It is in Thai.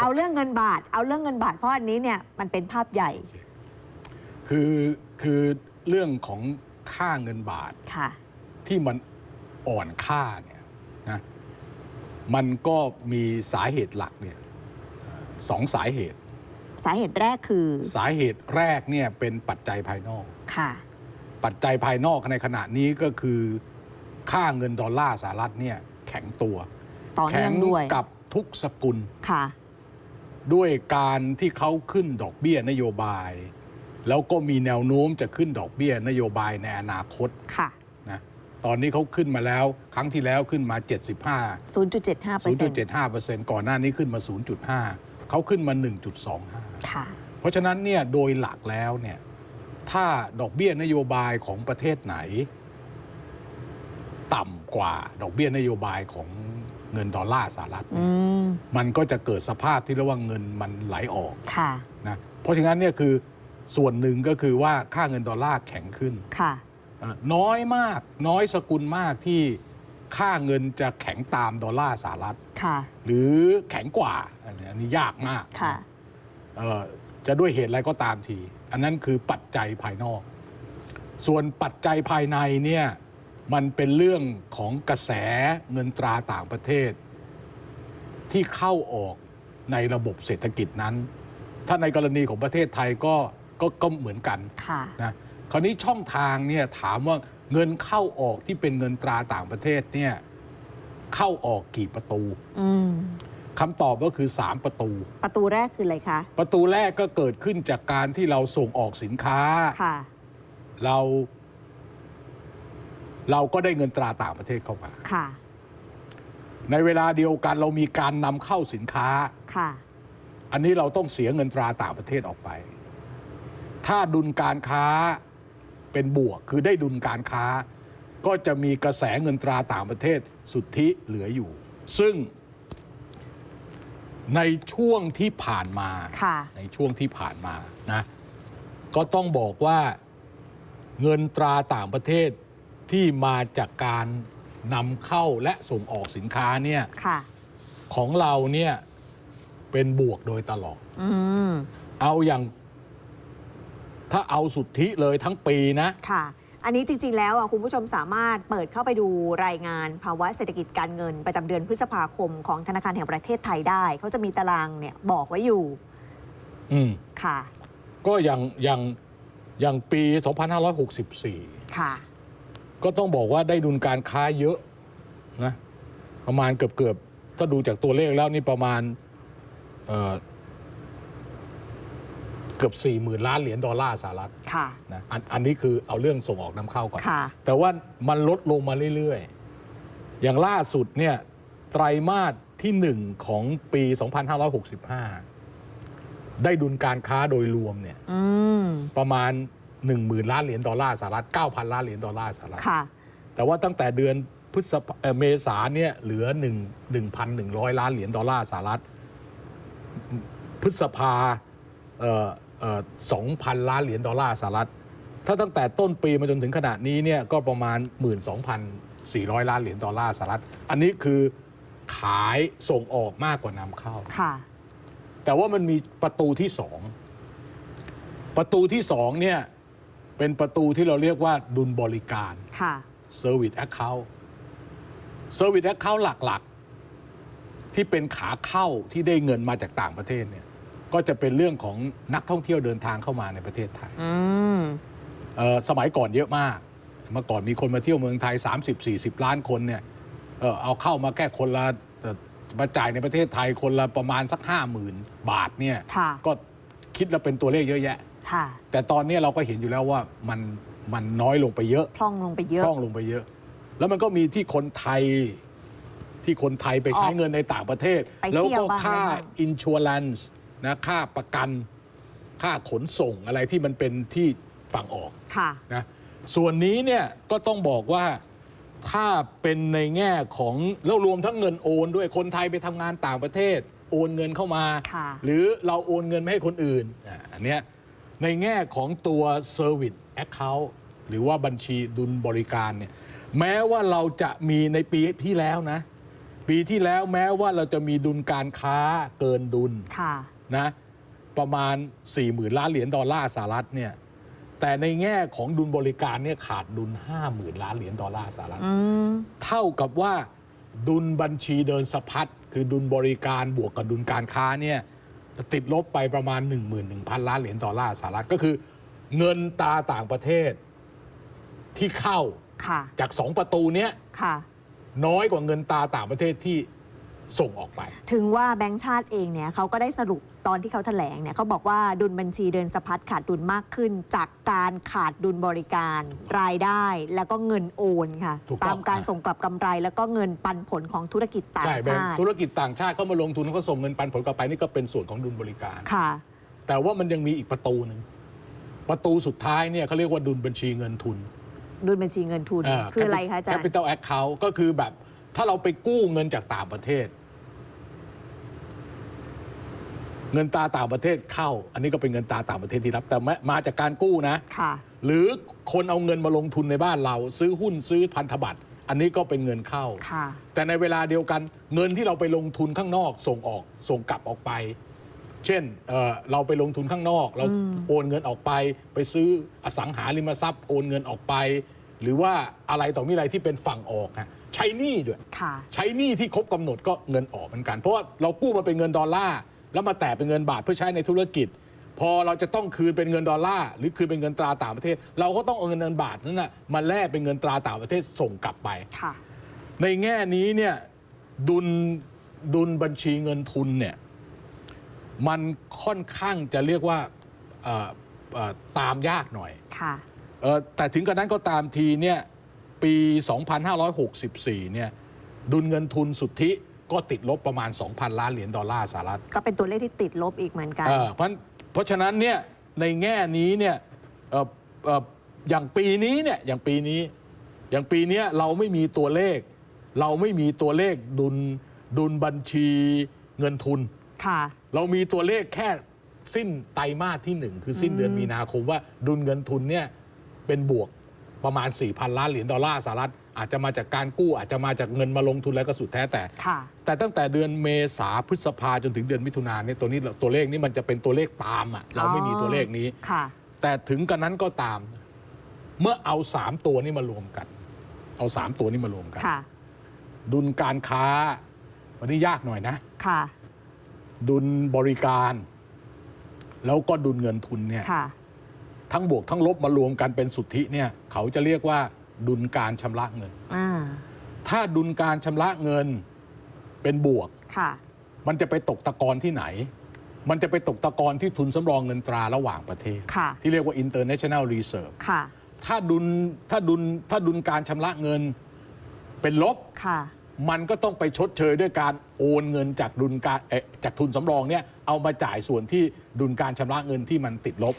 เอาเรื่องเงินบาท เอาเรื่องเงินบาท เพราะอันนี้เนี่ยมันเป็นภาพใหญ่ คือคือเรื่องของค่าเงินบาทค่ะ ที่มันอ่อนค่าเนี่ยนะมันก็มีสาเหตุหลักเนี่ยเอ่อสองสาเหตุ สาเหตุแรกคือ สาเหตุแรกเนี่ยเป็นปัจจัยภายนอกค่ะ ปัจจัยภายนอกในขณะนี้ก็คือ ค่าเงินดอลลาร์สหรัฐเนี่ยแข็งตัว ต่อแข็เนื่องด้วยกับทุกสกุลค่ะ ด้วยการที่เขาขึ้นดอกเบี้ยนโยบาย แล้วก็มีแนวโน้มจะขึ้นดอกเบี้ยนโยบายในอนาคตค่ะนะตอนนี้เขาขึ้นมาแล้ว ครั้งที่แล้วขึ้นมา 75 0.75เปอร์เซ็นต์0.75%ก่อนหน้านี้ขึ้นมา 0.5 เขาขึ้นมา 1.25ค่ะเพราะฉะนั้นเนี่ยโดยหลักแล้วเนี่ยถ้าดอกเบี้ยนโยบายของประเทศไหน ต่ำกว่าดอกเบี้ยนโยบายของ เงินดอลลาร์สหรัฐอืมมันก็จะเกิดสภาพที่เรียกว่าเงินมันไหลออกค่ะนะเพราะฉะนั้นเนี่ยคือส่วนหนึ่งก็คือว่าค่าเงินดอลลาร์แข็งขึ้นค่ะเอ่อน้อยมากน้อยสกุลมากที่ค่าเงินจะแข็งตามดอลลาร์สหรัฐค่ะหรือแข็งกว่าอันนี้อันนี้ยากมากค่ะเอ่อจะด้วยเหตุอะไรก็ตามที อันนั้นคือปัจจัยภายนอก ส่วนปัจจัยภายในเนี่ย มันเป็นเรื่องของกระแสเงินตราต่างประเทศ ที่เข้าออกในระบบเศรษฐกิจนั้น ถ้าในกรณีของประเทศไทยก็ก็ก็เหมือนกันค่ะนะคราวนี้ช่องทางเนี่ยถามว่าเงินเข้าออกที่เป็นเงินตราต่างประเทศเนี่ยเข้าออกกี่ประตูอืมคำตอบก็คือ 3 ประตู ประตูแรกคืออะไรคะ ประตูแรกก็เกิดขึ้นจากการที่เราส่งออกสินค้าค่ะเรา เราก็ได้เงินตราต่างประเทศเข้ามา ค่ะ ในเวลาเดียวกันเรามีการนำเข้าสินค้า ค่ะ อันนี้เราต้องเสียเงินตราต่างประเทศออกไป ถ้าดุลการค้าเป็นบวก คือได้ดุลการค้า ก็จะมีกระแสเงินตราต่างประเทศสุทธิเหลืออยู่ ซึ่ง ในช่วงที่ผ่านมา ค่ะ ในช่วงที่ผ่านมานะ ก็ต้องบอกว่าเงินตราต่างประเทศ ที่มาจากการนำเข้าและส่งออกสินค้าเนี่ยค่ะของเราเนี่ยเป็นบวกโดยตลอด อืมเอาอย่าง ถ้าเอาสุทธิเลยทั้งปีนะ ค่ะ อันนี้จริง ๆ แล้วอะคุณผู้ชมสามารถเปิดเข้าไปดูรายงานภาวะเศรษฐกิจการเงินประจำเดือนพฤษภาคมของธนาคารแห่งประเทศไทยได้ เขาจะมีตารางเนี่ยบอกไว้อยู่อืมค่ะ ก็อย่างอย่างอย่างปี 2564 ค่ะ ก็ต้องบอกว่าได้ดุลการค้าเยอะนะประมาณเกือบเกือบถ้าดูจากตัวเลขแล้วนี่ประมาณเอ่อเกือบ4 0,000ล้านเหรียญดอลลาร์สหรัฐค่ะนะอันอันนี้คือเอาเรื่องส่งออกนำเข้าก่อนค่ะแต่ว่ามันลดลงมาเรื่อยๆ อย่างล่าสุดเนี่ยไตรมาสที่หนึ่งของปี 2565 ได้ดุลการค้าโดยรวมเนี่ยอืมประมาณ 1 0,000 ล้านเหรียญดอลลาร์สหรัฐ 9,000 ล้านเหรียญดอลลาร์สหรัฐ ค่ะ แต่ว่าตั้งแต่เดือนพฤษภาเอ่อเมษาเนี่ยเหลือ1 1,100 ล้านเหรียญดอลลาร์สหรัฐ พฤษภาเอ่อเอ่อ2,000 ล้านเหรียญดอลลาร์สหรัฐ ถ้าตั้งแต่ต้นปีมาจนถึงขณะนี้เนี่ยก็ประมาณ 12,400 ล้านเหรียญดอลลาร์สหรัฐ อันนี้คือขายส่งออกมากกว่านำเข้า ค่ะ แต่ว่ามันมีประตูที่สอง ประตูที่สองเนี่ย เป็นประตูที่เราเรียกว่าดุลบริการ ค่ะ Service Account Service Account หลักๆ ที่เป็นขาเข้าที่ได้เงินมาจากต่างประเทศเนี่ย ก็จะเป็นเรื่องของนักท่องเที่ยวเดินทางเข้ามาในประเทศไทยอืม เอ่อสมัยก่อนเยอะมาก เมื่อก่อนมีคนมาเที่ยวเมืองไทย 30-40 ล้านคนเนี่ยเออเอาเข้ามาแค่คนละเอ่อมาจ่ายในประเทศไทยคนละประมาณสัก 50,000 บาทเนี่ย ค่ะ ก็คิดแล้วเป็นตัวเลขเยอะแยะ ค่ะ แต่ตอนนี้เราก็เห็นอยู่แล้วว่ามันมันน้อยลงไปเยอะพร่องลงไปเยอะพร่องลงไปเยอะ แล้วมันก็มีที่คนไทยที่คนไทยไปใช้ออกเงินในต่างประเทศไปแล้วเที่ยวก็บ้างค่าอะไรบ้างอินชัวรันส์นะค่าประกัน ค่าขนส่งอะไรที่มันเป็นที่ฝั่งออกค่ะนะส่วนนี้เนี่ยก็ต้องบอกว่าถ้าเป็นในแง่ของแล้วรวมทั้งเงินโอนด้วยคนไทยไปทำงานต่างประเทศ โอนเงินเข้ามาค่ะหรือเราโอนเงินไปให้คนอื่นอะอันเนี้ย ในแง่ของตัว Service Account หรือว่าบัญชีดุลบริการเนี่ยแม้ว่าเราจะมีในปีที่แล้วนะ ปีที่แล้วแม้ว่าเราจะมีดุลการค้าเกินดุลค่ะนะประมาณ 4 0,000 ล้านเหรียญดอลลาร์สหรัฐเนี่ยแต่ในแง่ของดุลบริการเนี่ยขาดดุล 50,000 ล้านเหรียญดอลลาร์สหรัฐอืมเท่ากับว่าดุลบัญชีเดินสะพัดคือดุลบริการบวกกับดุลการค้าเนี่ย ติดลบไปประมาณ 11,000 ล้านเหรียญดอลลาร์สหรัฐก็คือ เงินตราต่างประเทศที่เข้าค่ะ จากสองประตูเนี้ยค่ะ น้อยกว่าเงินตราต่างประเทศที่ ส่งออกไป ถึงว่าแบงก์ชาติเองเนี่ยเขาก็ได้สรุปตอนที่เขาแถลงเนี่ยเขาบอกว่าดุลบัญชีเดินสะพัดขาดดุลมากขึ้น จากการขาดดุลบริการ รายได้แล้วก็เงินโอนค่ะ ถูกต้อง ตามการส่งกลับกำไร แล้วก็เงินปันผลของธุรกิจต่างใช่แบงชาค์ติธุรกิจต่างชาติเข้ามาลงทุนเขาส่งเงินปันผลกลับไปนี่ก็เป็นส่วนของดุลบริการ ค่ะ แต่ว่ามันยังมีอีกประตูหนึ่งประตูสุดท้ายเนี่ยเขาเรียกว่าดุลบัญชีเงินทุนดุลบัญชีเงินทุนาคืออะไรคะอาจารย์ capital account ก็คือแบบ ถ้าเราไปกู้เงินจากต่างประเทศ เงินตราต่างประเทศเข้า อันนี้ก็เป็นเงินตราต่างประเทศที่รับ แต่มามาจากการกู้นะค่ะ หรือคนเอาเงินมาลงทุนในบ้านเรา ซื้อหุ้นซื้อพันธบัตรอันนี้ก็เป็นเงินเข้า ค่ะ แต่ในเวลาเดียวกันเงินที่เราไปลงทุนข้างนอกส่งออกส่งกลับออกไป เช่นเอ่อเราไปลงทุนข้างนอก เราโอนเงินออกไป ไปซื้ออสังหาริมทรัพย์ โอนเงินออกไป หรือว่าอะไรต่อมีอะไรที่เป็นฝั่งออกฮะ ใช้หนี้ด้วย ค่ะ ใช้หนี้ที่ครบกำหนดก็เงินออกเหมือนกัน เพราะว่าเรากู้มาเป็นเงินดอลลาร์แล้วมาแตะเป็นเงินบาทเพื่อใช้ในธุรกิจ พอเราจะต้องคืนเป็นเงินดอลลาร์หรือคืนเป็นเงินตราต่างประเทศ เราก็ต้องเอาเงินบาทนั้นนะมาแลกเป็นเงินตราต่างประเทศส่งกลับไป ค่ะ ในแง่นี้เนี่ยดุลดุลบัญชีเงินทุนเนี่ยมันค่อนข้างจะเรียกว่าเอ่อเอ่อตามยากหน่อยค่ะ เออแต่ถึงกระนั้นก็ตามทีเนี่ย ปี 2564 เนี่ยดุลเงินทุนสุทธิก็ติดลบประมาณ 2,000 ล้านเหรียญดอลลาร์สหรัฐก็เป็นตัวเลขที่ติดลบอีกเหมือนกันเออเพราะเพราะฉะนั้นเนี่ยในแง่นี้เนี่ยเอ่อเอ่ออย่างปีนี้เนี่ยอย่างปีนี้ อย่างปีเนี้ยเราไม่มีตัวเลข เราไม่มีตัวเลขดุลดุลบัญชีเงินทุน ค่ะ เรามีตัวเลขแค่สิ้นไตรมาสที่หนึ่งคือสิ้นเดือนมีนาคมว่าดุลเงินทุนเนี่ยเป็นบวก ประมาณ 4,000 ล้านเหรียญดอลลาร์สหรัฐ อาจจะมาจากการกู้อาจจะมาจากเงินมาลงทุนแล้วก็สุดแท้แต่ ค่ะ แต่ตั้งแต่เดือนเมษาพฤษภาจนถึงเดือนมิถุนายนเนี่ยตัวนี้ตัวเลขนี้มันจะเป็นตัวเลขตามอะเราไม่มีตัวเลขนี้ ค่ะ แต่ถึงกันนั้นก็ตาม เมื่อเอาสามตัวนี้มารวมกัน เอาสามตัวนี้มารวมกัน ค่ะ ดุลการค้า วันนี้ยากหน่อยนะ ค่ะ ดุลบริการ แล้วก็ดุลเงินทุนเนี่ย ค่ะ ทั้งบวกทั้งลบมารวมกันเป็นสุทธิเนี่ยเขาจะเรียกว่าดุลการชำระเงิน อ่าถ้าดุลการชำระเงินเป็นบวก ค่ะ มันจะไปตกตะกอนที่ไหน มันจะไปตกตะกอนที่ทุนสำรองเงินตราระหว่างประเทศ ค่ะ ที่เรียกว่า international reserve ค่ะ ถ้าดุลถ้าดุลถ้าดุลการชำระเงินเป็นลบ ค่ะ มันก็ต้องไปชดเชยด้วยการโอนเงินจากดุลการเอ่อจากทุนสำรองเนี่ยเอามาจ่ายส่วนที่ดุลการชำระเงินที่มันติดลบ